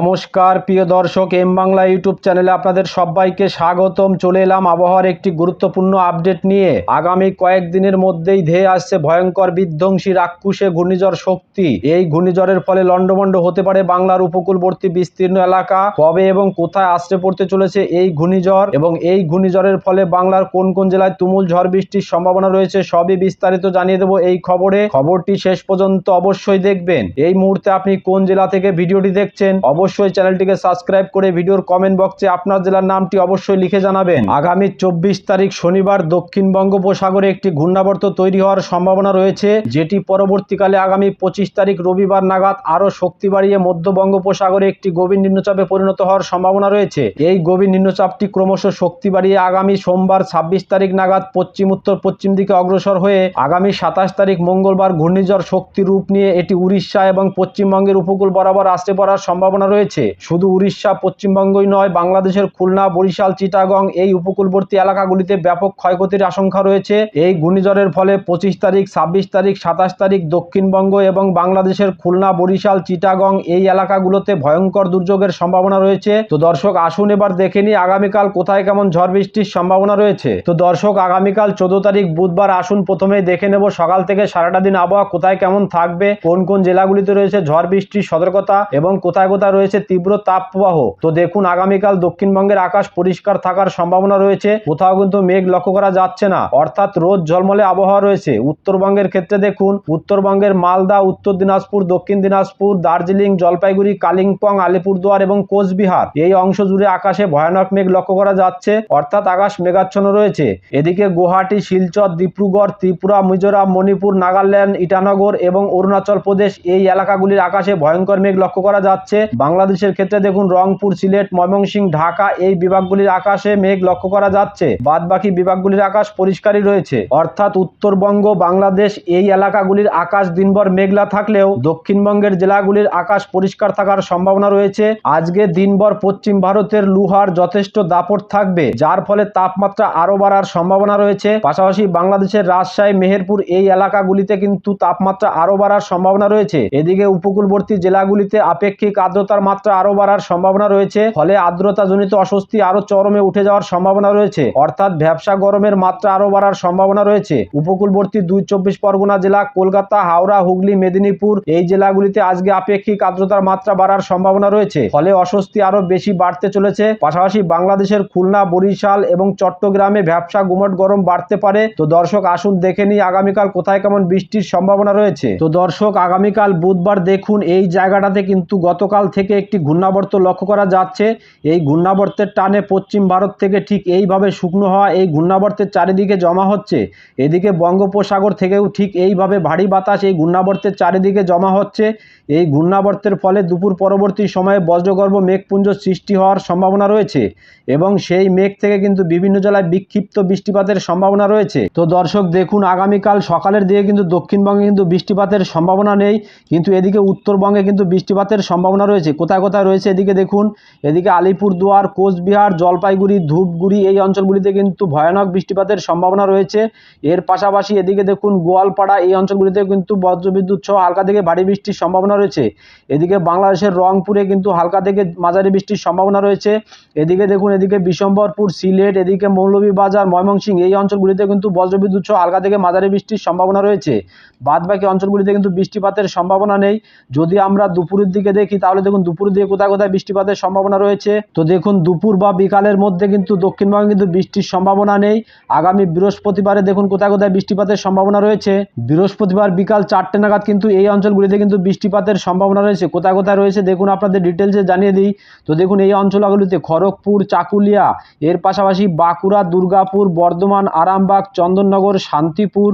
নমস্কার, প্রিয় দর্শক, এম বাংলা ইউটিউব চ্যানেলে আপনাদের সবাইকে স্বাগতম। চলে এলাম আবহাওয়ার একটি গুরুত্বপূর্ণ আপডেট নিয়ে। আগামী কয়েকদিনের মধ্যেই ধেয়ে আসছে ভয়ঙ্কর বিধ্বংসী রাক্ষুসে ঘূর্ণিঝড় শক্তি। এই ঘূর্ণিঝড়ের ফলে লন্ডভন্ড হতে পারে বাংলার উপকূলবর্তী বিস্তীর্ণ এলাকা। কবে এবং কোথায় আশ্রে পড়তে চলেছে এই ঘূর্ণিঝড় এবং এই ঘূর্ণিঝড়ের ফলে বাংলার কোন কোন জেলায় তুমুল ঝড় বৃষ্টির সম্ভাবনা রয়েছে সবই বিস্তারিত জানিয়ে দেবো এই খবরে। খবরটি শেষ পর্যন্ত অবশ্যই দেখবেন। এই মুহূর্তে আপনি কোন জেলা থেকে ভিডিওটি দেখছেন? অবশ্যই চ্যানেলটিকে সাবস্ক্রাইব করে ভিডিওর কমেন্ট বক্সে আপনার জেলার নামটি অবশ্যই লিখে জানাবেন। আগামী চব্বিশ তারিখ শনিবার দক্ষিণ বঙ্গোপসাগরে একটি ঘূর্ণাবর্ত তৈরি হওয়ার সম্ভাবনা রয়েছে, যেটি পরবর্তীকালে আগামী পঁচিশ তারিখ রবিবার নাগাদ আরও শক্তি বাড়িয়ে মধ্য বঙ্গোপসাগরে একটি গভীর নিম্নচাপে পরিণত হওয়ার সম্ভাবনা রয়েছে। এই গভীর নিম্নচাপটি ক্রমশ শক্তি বাড়িয়ে আগামী সোমবার ছাব্বিশ তারিখ নাগাদ পশ্চিম, উত্তর, পশ্চিম দিকে অগ্রসর হয়ে আগামী সাতাশ তারিখ মঙ্গলবার ঘূর্ণিঝড় শক্তি রূপ নিয়ে এটি উড়িষ্যা এবং পশ্চিমবঙ্গের উপকূল বরাবর আসতে পড়ার সম্ভাবনা রয়েছে। শুধু উড়িষ্যা, পশ্চিমবঙ্গই নয়, বাংলাদেশের খুলনা, বরিশাল, চিটাগং এই উপকূলবর্তী এলাকাগুলিতে ব্যাপক ক্ষয়ক্ষতির আশঙ্কা রয়েছে। এই ঘূর্ণিঝড়ের ফলে পঁচিশ তারিখ, ছাব্বিশ তারিখ, সাতাশ তারিখ দক্ষিণবঙ্গ এবং বাংলাদেশের খুলনা, বরিশাল, চিটাগং এই এলাকাগুলোতে ভয়ঙ্কর দুর্যোগের সম্ভাবনা রয়েছে। তো দর্শক, আসুন এবার দেখে নিই আগামীকাল কোথায় কেমন ঝড় বৃষ্টির সম্ভাবনা রয়েছে। তো দর্শক, আগামীকাল চোদ্দ তারিখ বুধবার আসুন প্রথমে দেখে নেব সকাল থেকে সারাটা দিন আবহাওয়া কোথায় কেমন থাকবে, কোন কোন জেলাগুলিতে রয়েছে ঝড় বৃষ্টির সতর্কতা এবং কোথায় কোথায় রয়েছে তীব্র তাপ প্রবাহ তো দেখুন, আগামীকাল দক্ষিণবঙ্গের আকাশ পরিষ্কার থাকার সম্ভাবনা রয়েছে। কোথাও কিন্তু মেঘ লক্ষ্য করা যাচ্ছে না। অর্থাৎ রোদ ঝলমলে আবহাওয়া রয়েছে। উত্তরবঙ্গের ক্ষেত্রে দেখুন, উত্তরবঙ্গের মালদা, উত্তর দিনাজপুর, দক্ষিণ দিনাজপুর, দার্জিলিং, জলপাইগুড়ি, কালিম্পং, আলিপুরদুয়ার এবং কোচবিহার। এই অংশ জুড়ে আকাশে ভয়ানক মেঘ লক্ষ্য করা যাচ্ছে। অর্থাৎ আকাশ মেঘাচ্ছন্ন রয়েছে। এদিকে গুয়াহাটি, শিলচর, ডিব্রুগড়, ত্রিপুরা, মিজোরাম, মণিপুর, নাগাল্যান্ড, ইটানগর এবং অরুণাচল প্রদেশ এই এলাকাগুলির আকাশে ভয়ঙ্কর মেঘ লক্ষ্য করা যাচ্ছে। বাংলাদেশের ক্ষেত্রে দেখুন, রংপুর, সিলেট, ময়মনসিংহ, ঢাকা, এই বিভাগগুলির আকাশে মেঘ লক্ষ্য করা যাচ্ছে। বাদ বাকি বিভাগগুলির আকাশ পরিষ্কারই রয়েছে। অর্থাৎ উত্তরবঙ্গ, বাংলাদেশ এই এলাকাগুলির আকাশ দিনভর মেঘলা থাকলেও দক্ষিণবঙ্গের জেলাগুলির আকাশ পরিষ্কার থাকার সম্ভাবনা রয়েছে। আজকে দিনভর পশ্চিম ভারতের লুহার যথেষ্ট দাপট থাকবে, যার ফলে তাপমাত্রা আরও বাড়ার সম্ভাবনা রয়েছে। পাশাপাশি বাংলাদেশের রাজশাহী, মেহেরপুর এই এলাকাগুলিতে কিন্তু তাপমাত্রা আরও বাড়ার সম্ভাবনা রয়েছে। এদিকে উপকূলবর্তী জেলাগুলিতে আপেক্ষিক আর্দ্রতার মাত্রা আরও বাড়ার সম্ভাবনা রয়েছে, ফলে আর্দ্রতাজনিত অস্বস্তি আরও চরমে উঠে যাওয়ার সম্ভাবনা রয়েছে। অর্থাৎ ব্যবসা গরমের মাত্রা আরও বাড়ার সম্ভাবনা রয়েছে। উপকূলবর্তী দুই চব্বিশ পরগনা জেলা, কলকাতা, হাওড়া, হুগলি, মেদিনীপুর এই জেলাগুলিতে আজকে আপেক্ষিক আর্দ্রতার মাত্রা বাড়ার সম্ভাবনা রয়েছে, ফলে অস্বস্তি আরও বেশি বাড়তে চলেছে। পাশাপাশি বাংলাদেশের খুলনা, বরিশাল এবং চট্টগ্রামে ব্যবসা গুমট গরম বাড়তে পারে। তো দর্শক, আসুন দেখে নিই আগামীকাল কোথায় কেমন বৃষ্টির সম্ভাবনা রয়েছে। তো দর্শক, আগামীকাল বুধবার দেখুন, এই জায়গাটাতে কিন্তু গতকাল থেকে একটি ঘূর্ণাবর্ত লক্ষ্য করা যাচ্ছে। এই ঘূর্ণাবর্তের টানে পশ্চিম ভারত থেকে ঠিক এইভাবে শুকনো হওয়া এই ঘূর্ণাবর্তের চারিদিকে জমা হচ্ছে। এদিকে বঙ্গোপসাগর থেকেও ঠিক এইভাবে ভারী বাতাস এই ঘূর্ণাবর্তের চারিদিকে জমা হচ্ছে। এই ঘূর্ণাবর্তের ফলে দুপুর পরবর্তী সময়ে বজ্রগর্ভ মেঘপুঞ্জ সৃষ্টি হওয়ার সম্ভাবনা রয়েছে এবং সেই মেঘ থেকে কিন্তু বিভিন্ন জেলায় বিক্ষিপ্ত বৃষ্টিপাতের সম্ভাবনা রয়েছে। তো দর্শক, দেখুন, আগামীকাল সকালের দিকে কিন্তু দক্ষিণবঙ্গে কিন্তু বৃষ্টিপাতের সম্ভাবনা নেই, কিন্তু এদিকে উত্তরবঙ্গে কিন্তু বৃষ্টিপাতের সম্ভাবনা রয়েছে। কোথায় কোথায় রয়েছে এদিকে দেখুন, এদিকে আলিপুরদুয়ার, কোচবিহার, জলপাইগুড়ি, ধূপগুড়ি এই অঞ্চলগুলিতে কিন্তু ভয়ানক বৃষ্টিপাতের সম্ভাবনা রয়েছে। এর পাশাপাশি এদিকে দেখুন, গোয়ালপাড়া এই অঞ্চলগুলিতে কিন্তু বজ্রবিদ্যুৎ সহ হালকা থেকে ভারী বৃষ্টির সম্ভাবনা রয়েছে। এদিকে বাংলাদেশের রংপুরে কিন্তু হালকা থেকে মাঝারি বৃষ্টির সম্ভাবনা রয়েছে। এদিকে দেখুন, এদিকে বিশম্বরপুর, সিলেট, এদিকে মৌলভীবাজার, ময়মনসিংহ এই অঞ্চলগুলিতে কিন্তু বজ্রবিদ্যুৎ সহ হালকা থেকে মাঝারি বৃষ্টির সম্ভাবনা রয়েছে। বাদ বাকি অঞ্চলগুলিতে কিন্তু বৃষ্টিপাতের সম্ভাবনা নেই। যদি আমরা দুপুরের দিকে দেখি, তাহলে দেখুন দুপুরের দিয়ে কোথায় কোথায় বৃষ্টিপাতের সম্ভাবনা রয়েছে। তো দেখুন, দুপুর বা বিকালের মধ্যে কিন্তু দক্ষিণবঙ্গে কিন্তু বৃষ্টির সম্ভাবনা নেই। আগামী বৃহস্পতিবারে দেখুন কোথায় কোথায় বৃষ্টিপাতের সম্ভাবনা রয়েছে। বৃহস্পতিবার বিকাল চারটে নাগাদ কিন্তু এই অঞ্চলগুলিতে কিন্তু বৃষ্টিপাতের সম্ভাবনা রয়েছে। কোথায় কোথায় রয়েছে দেখুন আপনাদের ডিটেলসে জানিয়ে দিই। তো দেখুন, এই অঞ্চলগুলিতে খড়গপুর, চাকুলিয়া, এর পাশাপাশি বাঁকুড়া, দুর্গাপুর, বর্ধমান, আরামবাগ, চন্দননগর, শান্তিপুর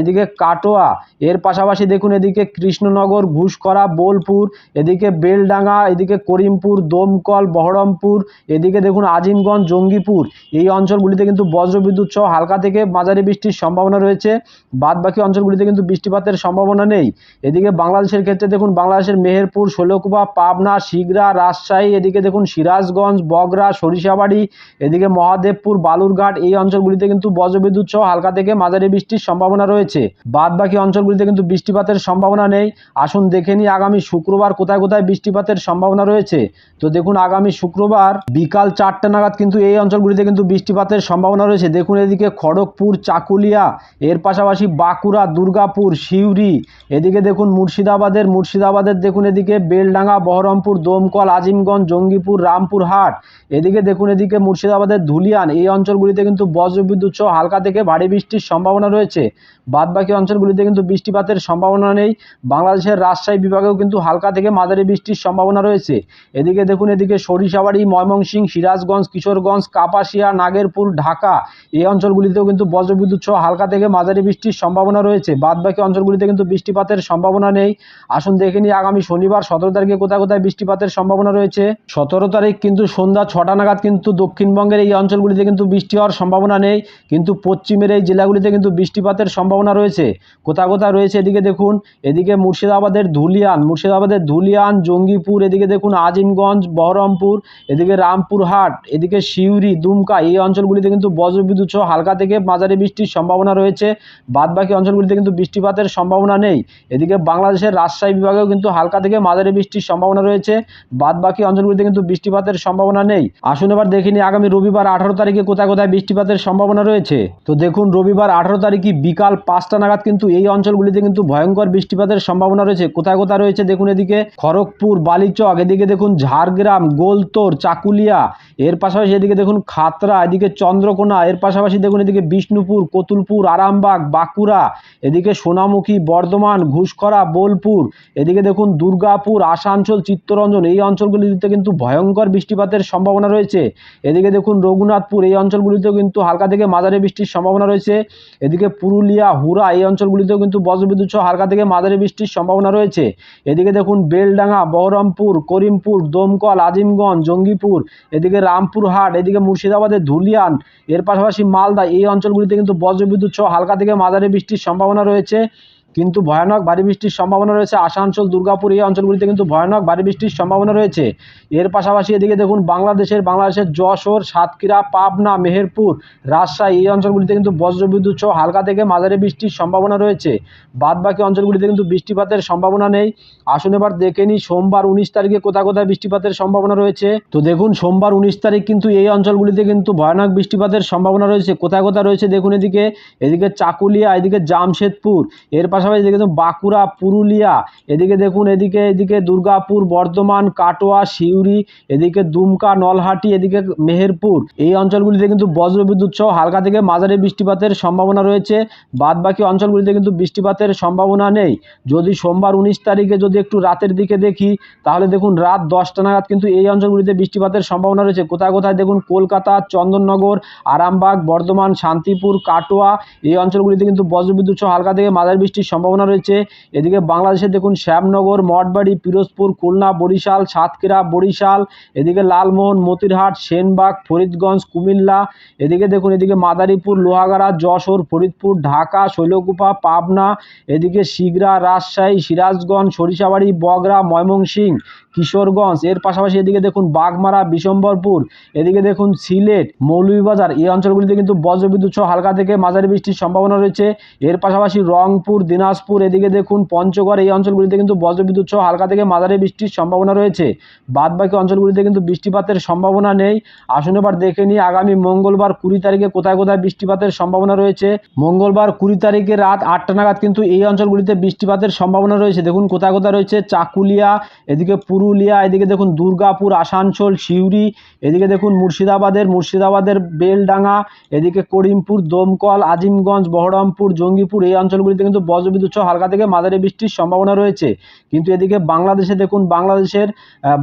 এদিকে কাটোয়া, এর পাশাপাশি দেখুন এদিকে কৃষ্ণনগর ঘুষকরা বোলপুর, এদিকে বেলডাঙ্গা এদিকে করিমপুর, দমকল, বহরমপুর, এদিকে দেখুন আজিমগঞ্জ, জঙ্গিপুর। এই অঞ্চলগুলিতে কিন্তু বজ্রবিদ্যুৎ সহ হালকা থেকে মাঝারি বৃষ্টির সম্ভাবনা রয়েছে। বাদ বাকি অঞ্চলগুলিতে কিন্তু বৃষ্টিপাতের সম্ভাবনা নেই। এদিকে বাংলাদেশের ক্ষেত্রে দেখুন বাংলাদেশের মেহেরপুর, ষোলকুপা, পাবনা, শিগরা, রাজশাহী, এদিকে দেখুন সিরাজগঞ্জ বগরা সরিষাবাড়ি, এদিকে মহাদেবপুর, বালুরঘাট, এই অঞ্চলগুলিতে কিন্তু বজ্রবিদ্যুৎ সহ হালকা থেকে মাঝারি বৃষ্টির সম্ভাবনা রয়েছে। বাদ বাকি অঞ্চলগুলিতে কিন্তু বৃষ্টিপাতের সম্ভাবনা নেই। আসুন দেখে নিই আগামী শুক্রবার কোথায় কোথায় বৃষ্টিপাতের সম্ভাবনা রয়েছে। তো দেখুন, আগামী শুক্রবার বিকাল চারটে নাগাদ কিন্তু এই অঞ্চলগুলিতে কিন্তু বৃষ্টিপাতের সম্ভাবনা রয়েছে। দেখুন, এদিকে খড়গপুর, চাকুলিয়া, এর পাশাপাশি বাঁকুড়া, দুর্গাপুর, সিউড়ি, এদিকে দেখুন, মুর্শিদাবাদের মুর্শিদাবাদের দেখুন, এদিকে বেলডাঙ্গা, বহরমপুর, দমকল, আজিমগঞ্জ, জঙ্গিপুর, রামপুরহাট, এদিকে দেখুন, এদিকে মুর্শিদাবাদের ধুলিয়ান, এই অঞ্চলগুলিতে কিন্তু বজ্রবিদ্যুৎ সহ হালকা থেকে ভারী বৃষ্টির সম্ভাবনা রয়েছে। বাদবাকি অঞ্চলগুলিতে কিন্তু বৃষ্টিপাতের সম্ভাবনা নেই। বাংলাদেশের রাজশাহী বিভাগেও কিন্তু হালকা থেকে মাঝারি বৃষ্টির সম্ভাবনা রয়েছে। এদিকে দেখুন, এদিকে সরিষাবাড়ি, ময়মনসিংহ, সিরাজগঞ্জ, কিশোরগঞ্জ, কাপাসিয়া, নাগেরপুর, ঢাকা এই অঞ্চলগুলিতেও কিন্তু বজ্রবিদ্যুৎ সহ হালকা থেকে মাঝারি বৃষ্টির সম্ভাবনা রয়েছে। বাদবাকি অঞ্চলগুলিতে কিন্তু বৃষ্টিপাতের সম্ভাবনা নেই। আসুন দেখে নিই, আগামী শনিবার সতেরো তারিখে কোথায় কোথায় বৃষ্টিপাতের সম্ভাবনা রয়েছে? সতেরো তারিখ কিন্তু সন্ধ্যা ছটা নাগাদ কিন্তু দক্ষিণবঙ্গের এই অঞ্চলগুলিতে কিন্তু বৃষ্টি হওয়ার সম্ভাবনা নেই। কিন্তু পশ্চিমের এই জেলাগুলিতে কিন্তু বৃষ্টিপাতের সম্ভাবনা রয়েছে। কোথায় কোথায় রয়েছে এদিকে দেখুন, এদিকে মুর্শিদাবাদের ধুলিয়ান মুর্শিদাবাদের ধুলিয়ান, জঙ্গিপুর এদিকে দেখুন আজিমগঞ্জ, বহরমপুর, এদিকে রামপুরহাট, এদিকে সিউড়ি, দুমকা, এই অঞ্চলগুলিতে কিন্তু বজ্রবিদ্যুৎ সহ হালকা থেকে মাঝারি বৃষ্টির সম্ভাবনা রয়েছে। বাদবাকি অঞ্চলগুলিতে কিন্তু বৃষ্টিপাতের সম্ভাবনা নেই। এদিকে বাংলাদেশের রাজশাহী বিভাগেও কিন্তু হালকা থেকে মাঝারি বৃষ্টির সম্ভাবনা রয়েছে। বাদবাকি অঞ্চলগুলিতে কিন্তু বৃষ্টিপাতের সম্ভাবনা নেই। আসুন এবার দেখে নিই আগামী রবিবার আঠারো তারিখে কোথায় কোথায় বৃষ্টিপাতের সম্ভাবনা রয়েছে। তো দেখুন, রবিবার আঠারো তারিখে বিকাল পাঁচটা নাগাদ কিন্তু এই অঞ্চলগুলিতে কিন্তু ভয়ঙ্কর বৃষ্টিপাতের সম্ভাবনা রয়েছে। কোথায় কোথায় রয়েছে দেখুন এদিকে, খড়গপুর বালিচক এদিকে দেখুন ঝাড়গ্রাম, গোলতোর, চাকুলিয়া, এর পাশাপাশি এদিকে দেখুন খাতরা, এদিকে চন্দ্রকোনা, এর পাশাপাশি দেখুন এদিকে বিষ্ণুপুর, কতুলপুর, আরামবাগ, বাঁকুড়া, এদিকে সোনামুখী, বর্ধমান, ঘুষখরা, বোলপুর, এদিকে দেখুন দুর্গাপুর, আসানসোল, চিত্তরঞ্জন, এই অঞ্চলগুলিতে কিন্তু ভয়ঙ্কর বৃষ্টিপাতের সম্ভাবনা রয়েছে। এদিকে দেখুন রঘুনাথপুর, এই অঞ্চলগুলিতেও কিন্তু হালকা থেকে মাঝারি বৃষ্টির সম্ভাবনা রয়েছে। এদিকে পুরুলিয়া হুরা এই অঞ্চলগুলিতেও কিন্তু বজ্রবিদ্যুৎ হালকা থেকে মাঝারি বৃষ্টির সম্ভাবনা রয়েছে। এদিকে দেখুন বেলডাঙ্গা, বহরমপুর করিমপুর দমকল, আজিমগঞ্জ, জঙ্গিপুর, এদিকে রামপুরহাট এদিকে মুর্শিদাবাদের ধুলিয়ান, এর পাশাপাশি মালদা, এই অঞ্চলগুলিতে কিন্তু বজ্রবিদ্যুৎ সহ হালকা থেকে মাঝারি বৃষ্টির সম্ভাবনা রয়েছে। কিন্তু ভয়ানক ভারী বৃষ্টির সম্ভাবনা রয়েছে। আসানসোল, দুর্গাপুর এই অঞ্চলগুলিতে কিন্তু ভয়ানক ভারী বৃষ্টির সম্ভাবনা রয়েছে। এর পাশাপাশি এদিকে দেখুন, বাংলাদেশের বাংলাদেশের যশোর, সাতক্ষীরা, পাবনা, মেহেরপুর, রাজশাহী এই অঞ্চলগুলিতে কিন্তু বজ্রবিদ্যুৎ সহ হালকা থেকে মাঝারি বৃষ্টির সম্ভাবনা রয়েছে। বাদবাকি অঞ্চলগুলিতে কিন্তু বৃষ্টিপাতের সম্ভাবনা নেই। আসুন এবার দেখে নিই, সোমবার উনিশ তারিখে কোথায় কোথায় বৃষ্টিপাতের সম্ভাবনা রয়েছে? তো দেখুন, সোমবার উনিশ তারিখ কিন্তু এই অঞ্চলগুলিতে কিন্তু ভয়ানক বৃষ্টিপাতের সম্ভাবনা রয়েছে। কোথায় কোথায় রয়েছে দেখুন এদিকে। এদিকে চাকুলিয়া, এদিকে জামশেদপুর। এর পাশাপাশি দেখুন বাঁকুড়া, পুরুলিয়া, এদিকে দেখুন এদিকে এদিকে দুর্গাপুর, বর্ধমান, কাটোয়া, সিউড়ি, এদিকে দুমকা, নলহাটি, এদিকে মেহেরপুর। এই অঞ্চলগুলিতে কিন্তু বজ্রবিদ্যুৎ সহ হালকা থেকে মাঝারি বৃষ্টিপাতের সম্ভাবনা রয়েছে। বাদবাকি অঞ্চলগুলিতে কিন্তু বৃষ্টিপাতের সম্ভাবনা নেই। যদি সোমবার উনিশ তারিখে যদি একটু রাতের দিকে দেখি, তাহলে দেখুন রাত দশটা নাগাদ কিন্তু এই অঞ্চলগুলিতে বৃষ্টিপাতের সম্ভাবনা রয়েছে। কোথায় কোথায় দেখুন কলকাতা, চন্দননগর, আরামবাগ, বর্ধমান, শান্তিপুর, কাটোয়া, এই অঞ্চলগুলিতে কিন্তু বজ্রবিদ্যুৎ সহ হালকা থেকে মাঝারি বৃষ্টির সম্ভাবনা রয়েছে। এদিকে বাংলাদেশে দেখুন, শ্যামনগর, মঠবাড়ি, পিরোজপুর, খুলনা, বরিশাল, সাতক্ষীরা, বরিশাল, এদিকে লালমোহন, মতিরহাট, সেনবাগ, ফরিদগঞ্জ, কুমিল্লা, এদিকে দেখুন, এদিকে মাদারীপুর, লোহাগাড়া, যশোর, ফরিদপুর, ঢাকা, শৈলকুপা, পাবনা, এদিকে শিগরা, রাজশাহী, সিরাজগঞ্জ, সরিষাবাড়ি, বগরা, ময়মনসিংহ। কিশোরগঞ্জ। এর পাশাপাশি এদিকে দেখুন বাগমারা, বিশম্বরপুর, এদিকে দেখুন সিলেট, মৌলভীবাজার। এই অঞ্চলগুলিতে কিন্তু বজ্রবিদ্যুৎ সহ হালকা থেকে মাঝারি বৃষ্টির সম্ভাবনা রয়েছে। এর পাশাপাশি রংপুর, দিনাজপুর, এদিকে দেখুন পঞ্চগড়, এই অঞ্চলগুলিতে কিন্তু বজ্রবিদ্যুৎ সহ হালকা থেকে মাঝারি বৃষ্টির সম্ভাবনা রয়েছে। বাদবাকি অঞ্চলগুলিতে কিন্তু বৃষ্টিপাতের সম্ভাবনা নেই। আসুন এবার দেখে নিই আগামী মঙ্গলবার কুড়ি তারিখে কোথায় কোথায় বৃষ্টিপাতের সম্ভাবনা রয়েছে। মঙ্গলবার কুড়ি তারিখে রাত আটটা নাগাদ কিন্তু এই অঞ্চলগুলিতে বৃষ্টিপাতের সম্ভাবনা রয়েছে। দেখুন কোথায় কোথায় রয়েছে চাকুলিয়া, এদিকে পুরুলিয়া, এদিকে দেখুন দুর্গাপুর, আসানসোল, সিউড়ি, এদিকে দেখুন মুর্শিদাবাদের মুর্শিদাবাদের বেলডাঙ্গা, এদিকে করিমপুর, দমকল, আজিমগঞ্জ, বহরমপুর, জঙ্গিপুর, এই অঞ্চলগুলিতে কিন্তু বজ্রবিদ্যুৎ সহ হালকা থেকে মাঝারি বৃষ্টির সম্ভাবনা রয়েছে। কিন্তু এদিকে বাংলাদেশে দেখুন, বাংলাদেশের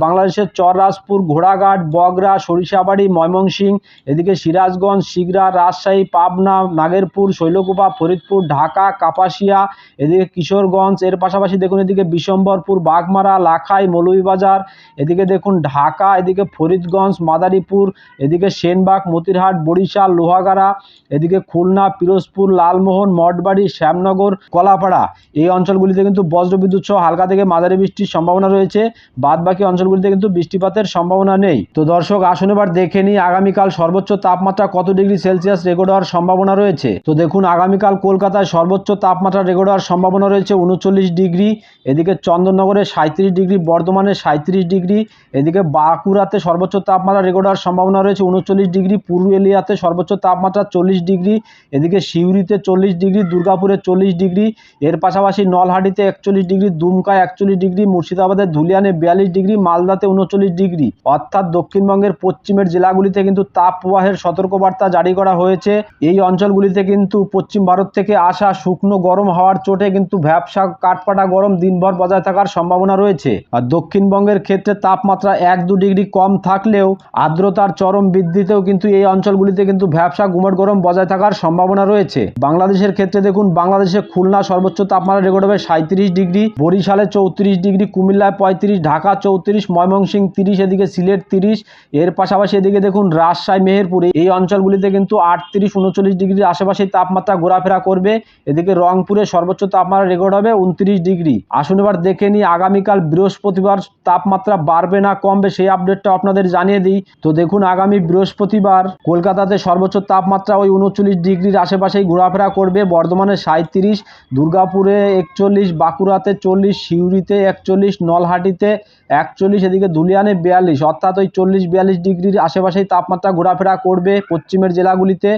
বাংলাদেশের চররাজপুর, ঘোড়াঘাট, বগরা, সরিষাবাড়ি, ময়মনসিংহ, এদিকে সিরাজগঞ্জ শিগরা রাজশাহী, পাবনা, নাগেরপুর, শৈলকুপা, ফরিদপুর, ঢাকা, কাপাসিয়া, এদিকে কিশোরগঞ্জ, এর পাশাপাশি দেখুন এদিকে বিশম্বরপুর, বাগমারা, লাখাই মৌলভীবাজার এদিকে দেখুন ঢাকা, এদিকে ফরিদগঞ্জ, মাদারীপুর, এদিকে সেনবাগ, মতিরহাট, বরিশাল, লোহাগাড়া, এদিকে খুলনা, পিরোজপুর, লালমোহন, মঠবাড়ি, শ্যামনগর, কলাপাড়া। এই অঞ্চলগুলিতে কিন্তু বজ্রবিদ্যুৎ সহ হালকা থেকে মাঝারি বৃষ্টির সম্ভাবনা রয়েছে। বাদ বাকি অঞ্চলগুলিতে কিন্তু বৃষ্টিপাতের সম্ভাবনা নেই। তো দর্শক, আসুন এবার দেখে নিই আগামীকাল সর্বোচ্চ তাপমাত্রা কত ডিগ্রি সেলসিয়াস রেকর্ড হওয়ার সম্ভাবনা রয়েছে। তো দেখুন, আগামীকাল কলকাতায় সর্বোচ্চ তাপমাত্রা রেকর্ড হওয়ার সম্ভাবনা রয়েছে উনচল্লিশ ডিগ্রি, এদিকে চন্দননগরে সাঁত্রিশ ডিগ্রি, বর্ধমানে সাঁত্রিশ ডিগ্রি, এদিকে বাঁকুড়াতে সর্বোচ্চ তাপমাত্রা রেকর্ড হওয়ার সম্ভাবনা রয়েছে, উনচল্লিশ ডিগ্রি, পুরুলিয়াতে সর্বোচ্চ তাপমাত্রা চল্লিশ ডিগ্রি, এদিকে সিউড়িতে চল্লিশ ডিগ্রি, দুর্গাপুরে চল্লিশ ডিগ্রি, এর পাশাপাশি নলহাটিতে একচল্লিশ ডিগ্রি, দুমকায় একচল্লিশ ডিগ্রি মুর্শিদাবাদের ধুলিয়ানে বিয়াল্লিশ ডিগ্রি, মালদাতে উনচল্লিশ ডিগ্রি। অর্থাৎ দক্ষিণবঙ্গের পশ্চিমের জেলাগুলিতে কিন্তু তাপ প্রবাহের সতর্কবার্তা জারি করা হয়েছে। এই অঞ্চলগুলিতে কিন্তু পশ্চিম ভারত থেকে আসা শুকনো গরম হাওয়ার চোটে কিন্তু ভ্যাবসা কাঠপাটা গরম দিনভর বজায় থাকার সম্ভাবনা রয়েছে। আর দক্ষিণবঙ্গের ক্ষেত্রে তাপমাত্রা এক দু ডিগ্রি কম থাকলেও আর্দ্রতার চরম বৃদ্ধিতেও কিন্তু এই অঞ্চলগুলিতে কিন্তু ভ্যাবসা গুমট গরম বজায় থাকার সম্ভাবনা রয়েছে। বাংলাদেশের ক্ষেত্রে দেখুন, বাংলাদেশে খুলনা সর্বোচ্চ তাপমাত্রা রেকর্ড হবে সাঁত্রিশ ডিগ্রি, বরিশালে চৌত্রিশ ডিগ্রি, কুমিল্লায় পঁয়ত্রিশ, ঢাকা চৌত্রিশ ময়মনসিংহ তিরিশ, এদিকে সিলেট তিরিশ, এর পাশাপাশি এদিকে দেখুন, রাজশাহী, মেহেরপুর, এই অঞ্চলগুলিতে কিন্তু আটত্রিশ, উনচল্লিশ ডিগ্রির আশেপাশে তাপমাত্রা ঘোরাফেরা করবে। এদিকে রংপুরে সর্বোচ্চ তাপমাত্রা রেকর্ড হবে উনত্রিশ ডিগ্রি। আসুন এবার দেখে নিই, আগামীকাল বৃহস্পতিবার তাপমাত্রা বাড়বে না, কমবে, সেই আপডেটটা আপনাদের জানিয়ে দিই। তো দেখুন, আগামী বৃহস্পতিবার কলকাতাতে সর্বোচ্চ তাপমাত্রা ওই উনচল্লিশ ডিগ্রির আশেপাশেই ঘোরাফেরা করবে। বর্ধমানে সাঁত্রিশ দুর্গাপুরে একচল্লিশ, বাঁকুড়াতে চল্লিশ, সিউড়িতে একচল্লিশ, নলহাটিতে একচল্লিশ এদিকে দুলিয়ানে বিয়াল্লিশ, অর্থাৎ ওই চল্লিশ বিয়াল্লিশ ডিগ্রির আশেপাশেই তাপমাত্রা ঘোরাফেরা করবে পশ্চিমের জেলাগুলিতে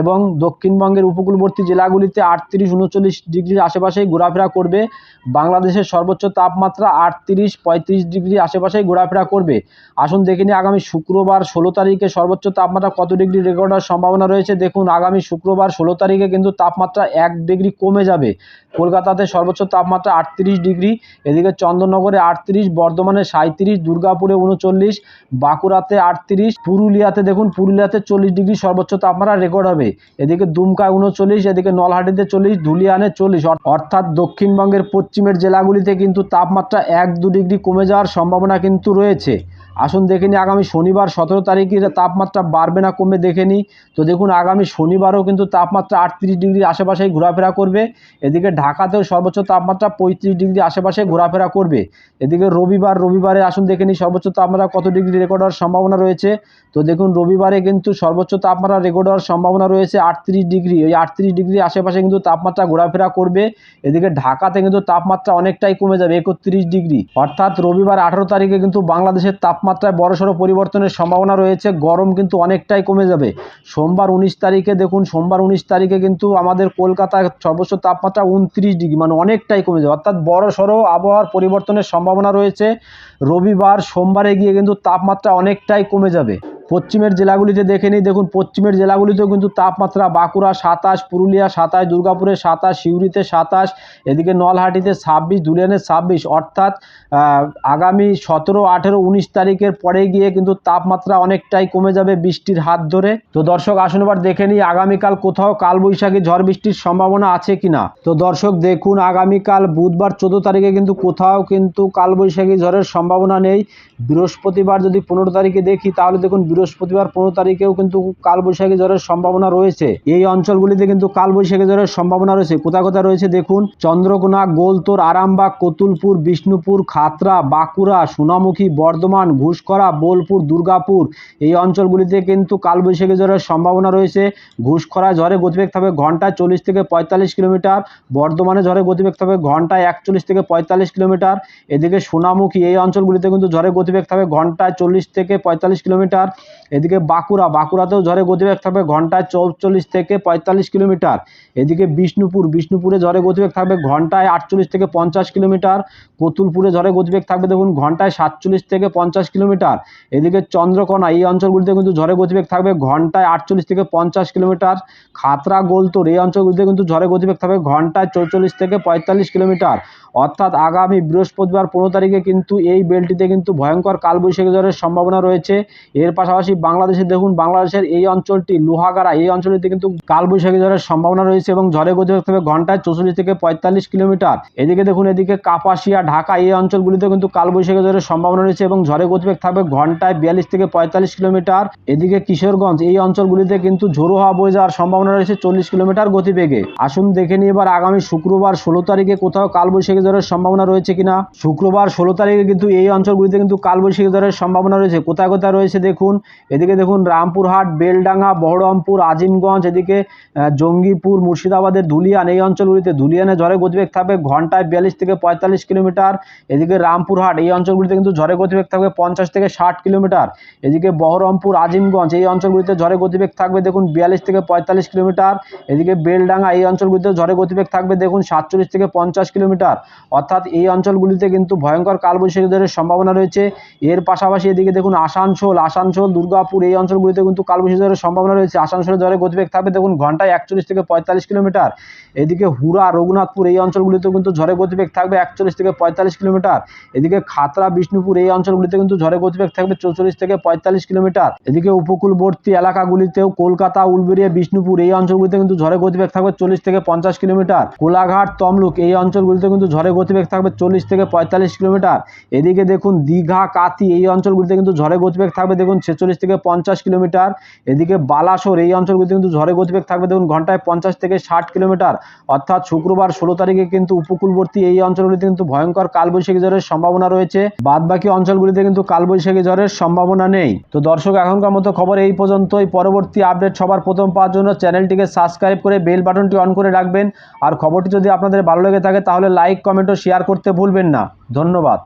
এবং দক্ষিণবঙ্গের উপকূলবর্তী জেলাগুলিতে আটত্রিশ উনচল্লিশ ডিগ্রির আশেপাশেই ঘোরাফেরা করবে। বাংলাদেশের সর্বোচ্চ তাপমাত্রা আটত্রিশ পঁয়ত্রিশ ডিগ্রির আশেপাশেই ঘোরাফেরা করবে। আসুন দেখে নিই আগামী শুক্রবার ষোলো তারিখে সর্বোচ্চ তাপমাত্রা কত ডিগ্রি রেকর্ড হওয়ার সম্ভাবনা রয়েছে। দেখুন, আগামী শুক্রবার ষোলো তারিখে কিন্তু তাপমাত্রা এক ডিগ্রি কমে যাবে। কলকাতাতে সর্বোচ্চ তাপমাত্রা আটত্রিশ ডিগ্রি, এদিকে চন্দননগরে আটত্রিশ, বর্ধমানে সাঁত্রিশ দুর্গাপুরে উনচল্লিশ, বাঁকুড়াতে আটত্রিশ, পুরুলিয়াতে দেখুন, পুরুলিয়াতে চল্লিশ ডিগ্রি সর্বোচ্চ তাপমাত্রা রেকর্ড হবে। এদিকে দুমকায় উনচল্লিশ, এদিকে নলহাটিতে চল্লিশ, ধুলিয়ানে চল্লিশ। অর্থাৎ দক্ষিণবঙ্গের পশ্চিমের জেলাগুলিতে কিন্তু তাপমাত্রা এক দু ডিগ্রি কমে যাওয়ার সম্ভাবনা কিন্তু রয়েছে। আসুন দেখে নিই, আগামী শনিবার সতেরো তারিখের তাপমাত্রা বাড়বে না কমবে দেখে নিই। তো দেখুন, আগামী শনিবারও কিন্তু তাপমাত্রা আটত্রিশ ডিগ্রির আশেপাশেই ঘোরাফেরা করবে। এদিকে ঢাকাতেও সর্বোচ্চ তাপমাত্রা পঁয়ত্রিশ ডিগ্রি আশেপাশে ঘোরাফেরা করবে। এদিকে রবিবার, রবিবারে আসুন দেখে নিই, সর্বোচ্চ তাপমাত্রা কত ডিগ্রি রেকর্ড হওয়ার সম্ভাবনা রয়েছে। তো দেখুন, রবিবারে কিন্তু সর্বোচ্চ তাপমাত্রা রেকর্ড হওয়ার সম্ভাবনা রয়েছে আটত্রিশ ডিগ্রি। ওই আটত্রিশ ডিগ্রি আশেপাশে কিন্তু তাপমাত্রা ঘোরাফেরা করবে। এদিকে ঢাকাতে কিন্তু তাপমাত্রা অনেকটাই কমে যাবে, একত্রিশ ডিগ্রি। অর্থাৎ রবিবার আঠারো তারিখে কিন্তু বাংলাদেশের তাপমাত্রায় বড় সড়ো পরিবর্তনের সম্ভাবনা রয়েছে। গরম কিন্তু অনেকটাই কমে যাবে। সোমবার উনিশ তারিখে দেখুন, সোমবার উনিশ তারিখে কিন্তু আমাদের কলকাতায় সর্বোচ্চ তাপমাত্রা উনত্রিশ ডিগ্রি মানে অনেকটাই কমে যাবে। অর্থাৎ বড়সড় আবহাওয়ার পরিবর্তনের সম্ভাবনা রয়েছে। রবিবার সোমবারে গিয়ে কিন্তু তাপমাত্রা অনেকটাই কমে যাবে। পশ্চিমের জেলাগুলিতে দেখে নিই। দেখুন, পশ্চিমের জেলাগুলিতেও কিন্তু তাপমাত্রা বাঁকুড়া সাতাশ, পুরুলিয়া সাতাশ, দুর্গাপুরে সাতাশ, সিউড়িতে সাতাশ, এদিকে নলহাটিতে ছাব্বিশ ধুলিয়ানে ছাব্বিশ। অর্থাৎ আগামী সতেরো, আঠেরো, উনিশ তারিখের পরে গিয়ে কিন্তু তাপমাত্রা অনেকটাই কমে যাবে বৃষ্টির হাত ধরে। তো দর্শক, আসুন এবার দেখে নিই আগামীকাল কোথাও কালবৈশাখী ঝড় বৃষ্টির সম্ভাবনা আছে কিনা তো দর্শক, দেখুন, আগামীকাল বুধবার চোদ্দ তারিখে কিন্তু কোথাও কিন্তু কালবৈশাখী ঝড়ের সম্ভাবনা নেই। বৃহস্পতিবার যদি পনেরো তারিখে দেখি, তাহলে দেখুন বৃহস্পতিবার পনেরো তারিখেও কিন্তু কালবৈশাখী ঝড়ের সম্ভাবনা রয়েছে। এই অঞ্চলগুলিতে কিন্তু কালবৈশাখী ঝড়ের সম্ভাবনা রয়েছে। কোথায় কোথায় রয়েছে দেখুন? চন্দ্রকোনা, গোলতোর, আরামবাগ, কতুলপুর, বিষ্ণুপুর, খাতরা, বাঁকুড়া, সোনামুখী, বর্ধমান ঘুষকরা বোলপুর, দুর্গাপুর। এই অঞ্চলগুলিতে কিন্তু কালবৈশাখী ঝড়ের সম্ভাবনা রয়েছে। ঘুষখরা ঝড়ে গতিবেগ থাকবে ঘন্টায় চল্লিশ থেকে পঁয়তাল্লিশ কিলোমিটার। বর্ধমানে ঝড়ে গতিবেগ থাকবে ঘন্টায় একচল্লিশ থেকে পঁয়তাল্লিশ কিলোমিটার। এদিকে সোনামুখী এই অঞ্চলগুলিতে কিন্তু ঝড়ে গতিবেগ থাকবে ঘন্টায় চল্লিশ থেকে পঁয়তাল্লিশ কিলোমিটার। এদিকে বাঁকুড়া, বাঁকুড়াতেও ঝড়ে গতিবেগ থাকবে ঘন্টায় চৌচল্লিশ থেকে পঁয়তাল্লিশ কিলোমিটার। এদিকে বিষ্ণুপুর, বিষ্ণুপুরে ঝড়ে গতিবেগ থাকবে ঘন্টায় আটচল্লিশ থেকে পঞ্চাশ কিলোমিটার। কতুলপুরে ঝড়ে গতিবেগ থাকবে দেখুন ঘন্টায় সাতচল্লিশ থেকে পঞ্চাশ কিলোমিটার। এদিকে চন্দ্রকোনা, এই অঞ্চলগুলিতে কিন্তু ঝড়ে গতিবেগ থাকবে ঘন্টায় আটচল্লিশ থেকে পঞ্চাশ কিলোমিটার। খাতরা, গোলতোর, এই অঞ্চলগুলিতে কিন্তু ঝড়ে গতিবেগ থাকবে ঘন্টায় চৌচল্লিশ থেকে পঁয়তাল্লিশ কিলোমিটার। অর্থাৎ আগামী বৃহস্পতিবার পনেরো তারিখে কিন্তু এই বেলটিতে কিন্তু ভয়ঙ্কর কালবৈশাখী ঝড়ের সম্ভাবনা রয়েছে। এর পাশাপাশি বাংলাদেশে দেখুন, বাংলাদেশের এই অঞ্চলটি, লোহাগাড়া, এই অঞ্চলটিতে কিন্তু কালবৈশাখী ঝড়ের সম্ভাবনা রয়েছে এবং ঝড়ে গতিবেগ থাকবে ঘন্টায় চৌচল্লিশ থেকে পঁয়তাল্লিশ কিলোমিটার। এদিকে দেখুন, এদিকে কাপাসিয়া, ঢাকা, এই অঞ্চলগুলিতে কিন্তু কালবৈশাখী ঝড়ের সম্ভাবনা রয়েছে এবং ঝড়ে গতিবেগ থাকবে ঘন্টায় বিয়াল্লিশ থেকে পঁয়তাল্লিশ কিলোমিটার। এদিকে কিশোরগঞ্জ, এই অঞ্চলগুলিতে কিন্তু ঝোড়ো হাওয়া বয়ে যাওয়ার সম্ভাবনা রয়েছে চল্লিশ কিলোমিটার গতিবেগে। আসুন দেখে নিই এবার আগামী শুক্রবার ষোলো তারিখে কোথাও কালবৈশাখী ঝড়ের সম্ভাবনা রয়েছে কিনা? শুক্রবার ষোলো তারিখে কিন্তু এই অঞ্চলগুলিতে কিন্তু কালবৈশাখী ঝড়ের সম্ভাবনা রয়েছে। কোথায় কোথায় রয়েছে দেখুন? এদিকে দেখুন, রামপুরহাট, বেলডাঙ্গা, বহরমপুর, আজিমগঞ্জ, এদিকে জঙ্গিপুর, মুর্শিদাবাদের ধুলিয়ান, এই অঞ্চলগুলিতে ধুলিয়ানে ঝড়ের গতিবেগ থাকবে ঘন্টায় বিয়াল্লিশ থেকে পঁয়তাল্লিশ কিলোমিটার। এদিকে রামপুরহাট, এই অঞ্চলগুলিতে কিন্তু ঝড়ের গতিবেগ থাকবে পঞ্চাশ থেকে ষাট কিলোমিটার। এদিকে বহরমপুর, আজিমগঞ্জ, এই অঞ্চলগুলিতে ঝড়ের গতিবেগ থাকবে দেখুন বিয়াল্লিশ থেকে পঁয়তাল্লিশ কিলোমিটার। এদিকে বেলডাঙ্গা, এই অঞ্চলগুলিতে ঝড়ের গতিবেগ থাকবে দেখুন সাতচল্লিশ থেকে পঞ্চাশ কিলোমিটার। অর্থাৎ এই অঞ্চলগুলিতে কিন্তু ভয়ঙ্কর কালবৈশাখী ঝড়ের সম্ভাবনা রয়েছে। এর পাশাপাশি এদিকে দেখুন আসানসোল আসানসোল, দুর্গাপুর এই অঞ্চলগুলিতে কিন্তু কালবৈশাখী ঝড়ের সম্ভাবনা রয়েছে। আসানসোলের ঝড়ের গতিবেগ থাকবে দেখুন ঘন্টায় একচল্লিশ থেকে পঁয়তাল্লিশ কিলোমিটার। এদিকে হুরা রঘুনাথপুর এই অঞ্চলগুলিতেও কিন্তু ঝড়ের গতিবেগ থাকবে একচল্লিশ থেকে পঁয়তাল্লিশ কিলোমিটার। এদিকে খাতরা বিষ্ণুপুর এই অঞ্চলগুলিতে কিন্তু ঝড়ের গতিবেগ থাকবে চৌচল্লিশ থেকে পঁয়তাল্লিশ কিলোমিটার। এদিকে উপকূলবর্তী এলাকাগুলিতেও কলকাতা উলবেড়িয়া বিষ্ণুপুর এই অঞ্চলগুলিতে কিন্তু ঝড়ের গতিবেগ থাকবে চল্লিশ থেকে পঞ্চাশ কিলোমিটার। কোলাঘাট, তমলুক এই অঞ্চলগুলিতে কিন্তু ঝড়ের গতিবেগ থাকবে চল্লিশ থেকে পঁয়তাল্লিশ কিলোমিটার। এদিকে দেখুন দীঘা কাতি এই অঞ্চলগুলিতে কিন্তু ঝড়ের গতিবেগ থাকবে দেখুন ছেচল্লিশ থেকে পঞ্চাশ কিলোমিটার। এদিকে বালাসোর, এই অঞ্চলগুলিতে কিন্তু ঝড়ের গতিবেগ থাকবে দেখুন ঘন্টায় পঞ্চাশ থেকে ষাট কিলোমিটার। অর্থাৎ শুক্রবার ষোলো তারিখে কিন্তু উপকূলবর্তী এই অঞ্চলগুলিতে কিন্তু ভয়ঙ্কর কালবৈশাখী ঝড়ের সম্ভাবনা রয়েছে। বাদ বাকি অঞ্চলগুলিতে কিন্তু কালবৈশাখী ঝড়ের সম্ভাবনা নেই। তো দর্শক, এখনকার মতো খবর এই পর্যন্তই। পরবর্তী আপডেট সবার প্রথম পাওয়ার জন্য চ্যানেলটিকে সাবস্ক্রাইব করে বেল বাটনটি অন করে রাখবেন। আর খবরটি যদি আপনাদের ভালো লেগে থাকে তাহলে লাইক কমেন্ট ও শেয়ার করতে ভুলবেন না। ধন্যবাদ।